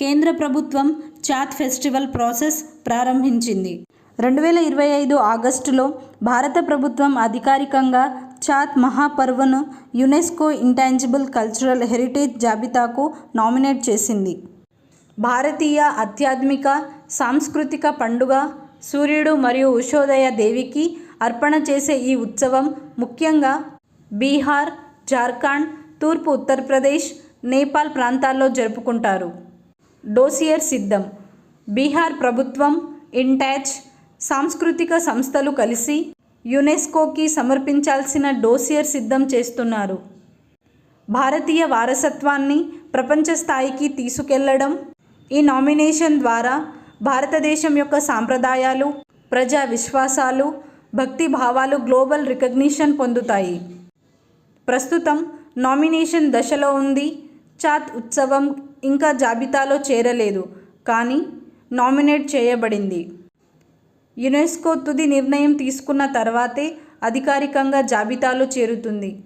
కేంద్ర ప్రభుత్వం Chhath festival process ప్రారంభించింది. రెండు వేల ఇరవై ఐదు ఆగస్టులో భారత ప్రభుత్వం అధికారికంగా చాత్ మహాపర్వను యునెస్కో ఇంటాంజిబుల్ కల్చరల్ హెరిటేజ్ జాబితాకు నామినేట్ చేసింది. భారతీయ ఆధ్యాత్మిక సాంస్కృతిక పండుగ సూర్యుడు మరియు ఉషోదయ దేవికి అర్పణ చేసే ఈ ఉత్సవం ముఖ్యంగా బీహార్ జార్ఖండ్ తూర్పు ఉత్తరప్రదేశ్ నేపాల్ ప్రాంతాల్లో జరుపుకుంటారు. డోసియర్ సిద్ధం. బీహార్ ప్రభుత్వం ఇంటాచ్ సాంస్కృతిక సంస్థలు కలిసి యునెస్కోకి సమర్పించాల్సిన డోసియర్ సిద్ధం చేస్తున్నారు. భారతీయ వారసత్వాన్ని ప్రపంచ స్థాయికి తీసుకెళ్ళడం ఈ నామినేషన్ ద్వారా భారతదేశం యొక్క సాంప్రదాయాలు ప్రజా విశ్వాసాలు భక్తి భావాలు గ్లోబల్ రికగ్నిషన్ పొందుతాయి. ప్రస్తుతం నామినేషన్ దశలో ఉంది. చాత్ ఉత్సవం ఇంకా జాబితాలో చేరలేదు కానీ నామినేట్ చేయబడింది. యునెస్కో తుది నిర్ణయం తీసుకున్న తర్వాతే అధికారికంగా జాబితాలో చేరుతుంది.